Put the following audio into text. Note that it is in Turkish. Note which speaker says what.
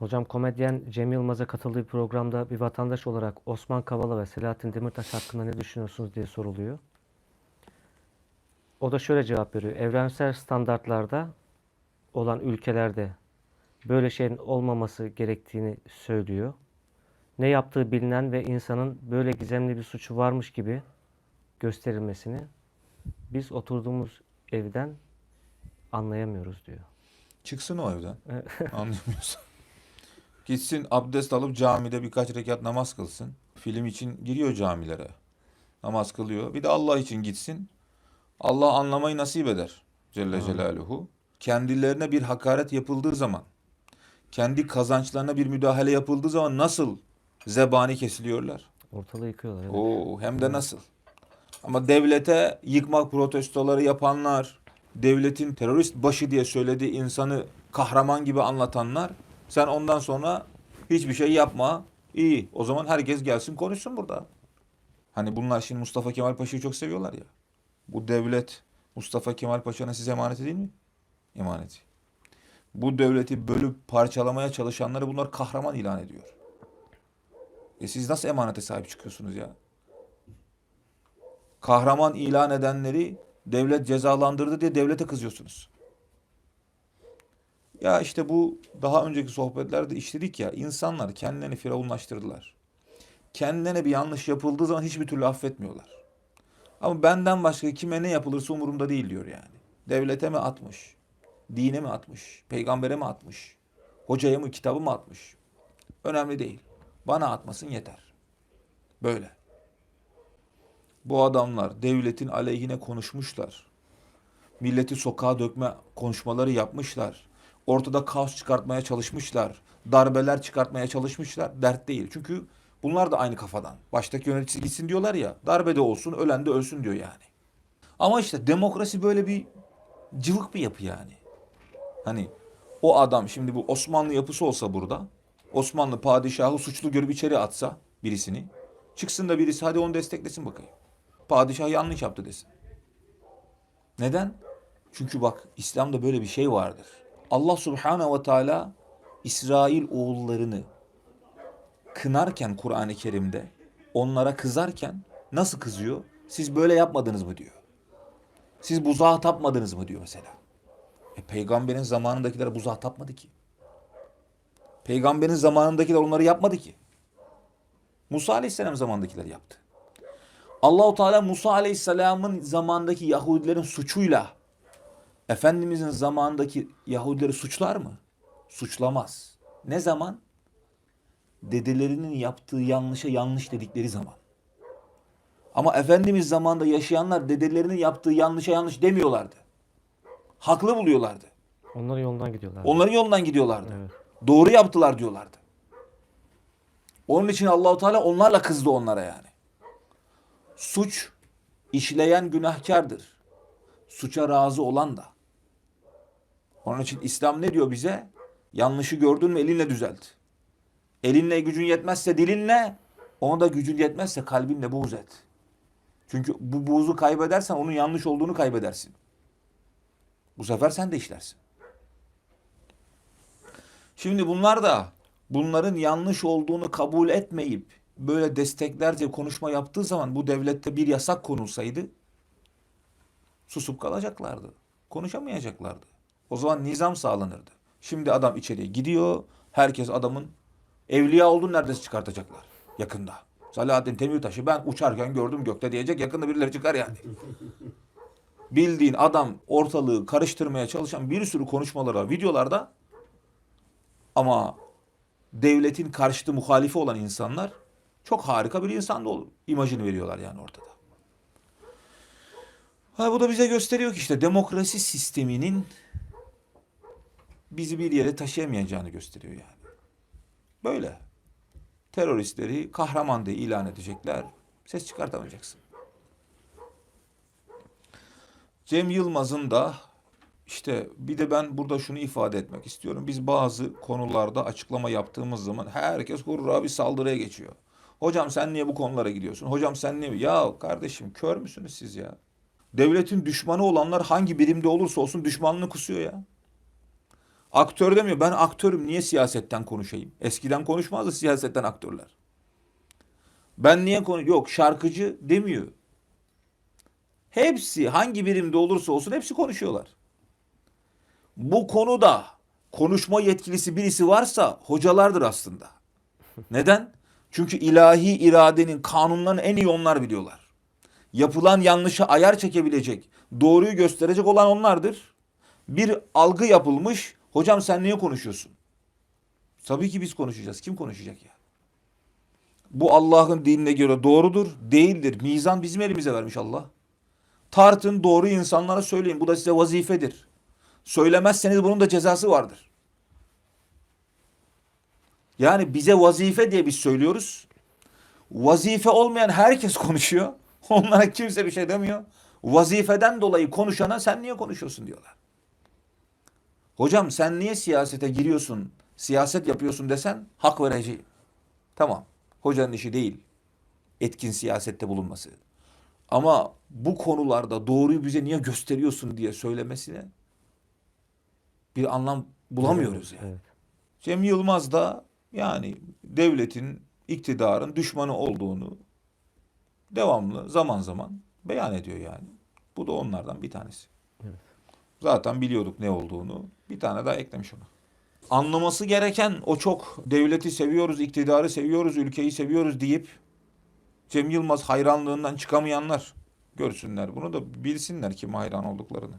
Speaker 1: Hocam komedyen Cem Yılmaz'a katıldığı programda bir vatandaş olarak Osman Kavala ve Selahattin Demirtaş hakkında ne düşünüyorsunuz diye soruluyor. O da şöyle cevap veriyor. Evrensel standartlarda olan ülkelerde böyle şeyin olmaması gerektiğini söylüyor. Ne yaptığı bilinen ve insanın böyle gizemli bir suçu varmış gibi gösterilmesini biz oturduğumuz evden anlayamıyoruz diyor.
Speaker 2: Çıksın o evden. Anlamıyorsan. Gitsin abdest alıp camide birkaç rekat namaz kılsın. Film için giriyor camilere. Namaz kılıyor. Bir de Allah için gitsin. Allah anlamayı nasip eder. Celle Celaluhu. Kendilerine bir hakaret yapıldığı zaman, kendi kazançlarına bir müdahale yapıldığı zaman nasıl zebani kesiliyorlar?
Speaker 1: Ortalığı yıkıyorlar. evet.
Speaker 2: Oo, hem de nasıl? Ama devlete yıkmak protestoları yapanlar, devletin terörist başı diye söylediği insanı kahraman gibi anlatanlar, sen ondan sonra hiçbir şey yapma. İyi, o zaman herkes gelsin konuşsun burada. Hani bunlar şimdi Mustafa Kemal Paşa'yı çok seviyorlar ya. Bu devlet Mustafa Kemal Paşa'nın size emaneti değil mi? Emaneti. Bu devleti bölüp parçalamaya çalışanları bunlar kahraman ilan ediyor. E siz nasıl emanete sahip çıkıyorsunuz ya? kahraman ilan edenleri devlet cezalandırdı diye devlete kızıyorsunuz. Ya işte bu daha önceki sohbetlerde işledik ya insanlar kendilerini firavunlaştırdılar. Kendilerine bir yanlış yapıldığı zaman hiçbir türlü affetmiyorlar. Ama benden başka kime ne yapılırsa umurumda değil diyor yani. Devlete mi atmış? Dine mi atmış? Peygambere mi atmış? Hocaya mı kitabı mı atmış? Önemli değil. Bana atmasın yeter. Böyle. Bu adamlar devletin aleyhine konuşmuşlar. Milleti sokağa dökme konuşmaları yapmışlar. Ortada kaos çıkartmaya çalışmışlar. Darbeler çıkartmaya çalışmışlar. Dert değil. Çünkü bunlar da aynı kafadan. Baştaki yönetici gitsin diyorlar ya. Darbe de olsun, ölen de ölsün diyor yani. Ama işte demokrasi böyle bir cıvık bir yapı yani. Hani o adam şimdi bu Osmanlı yapısı olsa burada. Osmanlı padişahı suçlu görüp içeri atsa birisini. Çıksın da birisi hadi onu desteklesin bakayım. Padişah yanlış yaptı desin. Neden? Çünkü bak İslam'da böyle bir şey vardır. Allah Subhanahu ve Teala İsrail oğullarını kınarken Kur'an-ı Kerim'de onlara kızarken nasıl kızıyor? Siz böyle yapmadınız mı diyor. Siz buzağa tapmadınız mı diyor mesela. E, peygamberin zamanındakiler buzağa tapmadı ki. Peygamberin zamanındakiler onları yapmadı ki. Musa Aleyhisselam zamanındakiler yaptı. Allahu Teala Musa Aleyhisselam'ın zamandaki Yahudilerin suçuyla Efendimizin zamandaki Yahudileri suçlar mı? Suçlamaz. Ne zaman? Dedelerinin yaptığı yanlışa yanlış dedikleri zaman. Ama Efendimiz zamanda yaşayanlar dedelerinin yaptığı yanlışa yanlış demiyorlardı. Haklı buluyorlardı.
Speaker 1: Onların yolundan gidiyorlar.
Speaker 2: Onların yolundan gidiyorlardı.
Speaker 1: Evet.
Speaker 2: Doğru yaptılar diyorlardı. Onun için Allahu Teala onlarla kızdı onlara yani. Suç işleyen günahkardır. Suça razı olan da. Onun için İslam ne diyor bize? Yanlışı gördün mü elinle düzelt. Elinle gücün yetmezse dilinle, ona da gücün yetmezse kalbinle buğz et. Çünkü bu buğzu kaybedersen onun yanlış olduğunu kaybedersin. Bu sefer sen de işlersin. Şimdi bunlar da bunların yanlış olduğunu kabul etmeyip böyle desteklerce konuşma yaptığı zaman bu devlette bir yasak konulsaydı susup kalacaklardı. Konuşamayacaklardı. O zaman nizam sağlanırdı. Şimdi adam içeriye gidiyor. Herkes adamın evliya olduğunu neredeyse çıkartacaklar yakında. Selahattin Demirtaş'ı ben uçarken gördüm gökte diyecek. Yakında birileri çıkar yani. Bildiğin adam ortalığı karıştırmaya çalışan bir sürü konuşmalara, videolarda ama devletin karşıtı muhalifi olan insanlar çok harika bir insan da olur. imajını veriyorlar yani ortada. Ha, bu da bize gösteriyor ki işte demokrasi sisteminin bizi bir yere taşıyamayacağını gösteriyor yani. Böyle. Teröristleri kahraman diye ilan edecekler. Ses çıkartamayacaksın. Cem Yılmaz'ın da işte bir de ben burada şunu ifade etmek istiyorum. Biz bazı konularda açıklama yaptığımız zaman herkes hurra bir saldırıya geçiyor. Hocam sen niye bu konulara gidiyorsun? Hocam sen niye? Ya kardeşim kör müsünüz siz ya? Devletin düşmanı olanlar hangi birimde olursa olsun düşmanlığını kusuyor ya. Aktör demiyor. Ben aktörüm. Niye siyasetten konuşayım? Eskiden konuşmazdı siyasetten aktörler. Ben niye konu yok şarkıcı demiyor. Hepsi hangi birimde olursa olsun hepsi konuşuyorlar. Bu konuda konuşma yetkilisi birisi varsa hocalardır aslında. Neden? Çünkü ilahi iradenin kanunlarını en iyi onlar biliyorlar. Yapılan yanlışa ayar çekebilecek, doğruyu gösterecek olan onlardır. Bir algı yapılmış. Hocam sen niye konuşuyorsun? Tabii ki biz konuşacağız. Kim konuşacak ya? Bu Allah'ın dinine göre doğrudur, değildir. Mizan bizim elimize vermiş Allah. Tartın doğru insanlara söyleyin. Bu da size vazifedir. Söylemezseniz bunun da cezası vardır. Yani bize vazife diye biz söylüyoruz. Vazife olmayan herkes konuşuyor. Onlara kimse bir şey demiyor. Vazifeden dolayı konuşana sen niye konuşuyorsun diyorlar. Hocam sen niye siyasete giriyorsun, siyaset yapıyorsun desen hak vereceğim. Tamam. Hocanın işi değil. Etkin siyasette bulunması. Ama bu konularda doğruyu bize niye gösteriyorsun diye söylemesine bir anlam bulamıyoruz yani.
Speaker 1: Evet.
Speaker 2: Cem Yılmaz da yani devletin, iktidarın düşmanı olduğunu devamlı zaman zaman beyan ediyor yani. Bu da onlardan bir tanesi. Zaten biliyorduk ne olduğunu. Bir tane daha eklemiş ona. Anlaması gereken o çok devleti seviyoruz, iktidarı seviyoruz, ülkeyi seviyoruz deyip Cem Yılmaz hayranlığından çıkamayanlar görsünler bunu da bilsinler kime hayran olduklarını.